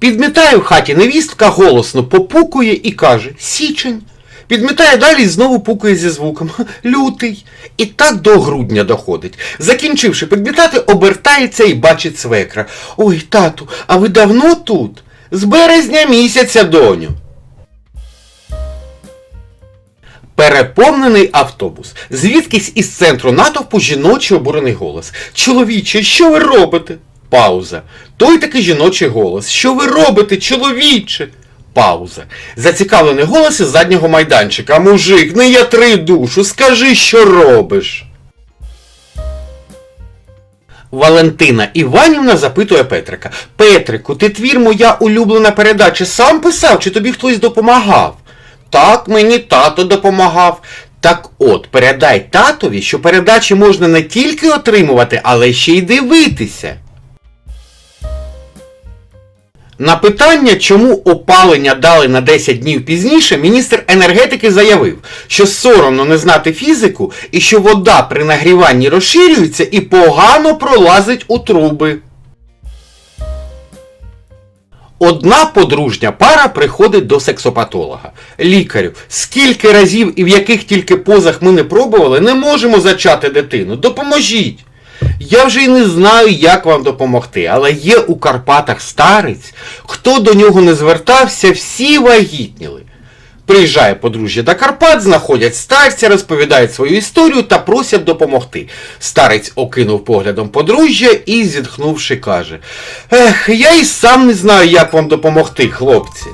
Підмітає в хаті невістка голосно попукує і каже Січень. Підмітає далі і знову пукає зі звуком Лютий. І так до грудня доходить. Закінчивши підмітати, обертається і бачить свекра. Ой, тату, а ви давно тут? З березня місяця, доню. Переповнений автобус. Звідкись із центру натовпу жіночий обурений голос. Чоловіче, що ви робите? Пауза. Той такий жіночий голос. Що ви робите, чоловіче? Пауза. Зацікавлений голос із заднього майданчика. Мужик, не ятри душу, скажи, що робиш. Валентина Іванівна запитує Петрика. Петрику, ти твір моя улюблена передача сам писав, чи тобі хтось допомагав? Так, мені тато допомагав. Так от, передай татові, що передачі можна не тільки отримувати, але ще й дивитися. На питання, чому опалення дали на 10 днів пізніше, міністр енергетики заявив, що соромно не знати фізику і що вода при нагріванні розширюється і погано пролазить у труби. Одна подружня пара приходить до сексопатолога. Лікарю, скільки разів і в яких тільки позах ми не пробували, не можемо зачати дитину. Допоможіть. Я вже й не знаю, як вам допомогти, але є у Карпатах старець, хто до нього не звертався, всі вагітніли. Приїжджає подружжя до Карпат, знаходять старця, розповідають свою історію та просять допомогти. Старець окинув поглядом подружжя і, зітхнувши, каже: Ех, я і сам не знаю, як вам допомогти, хлопці.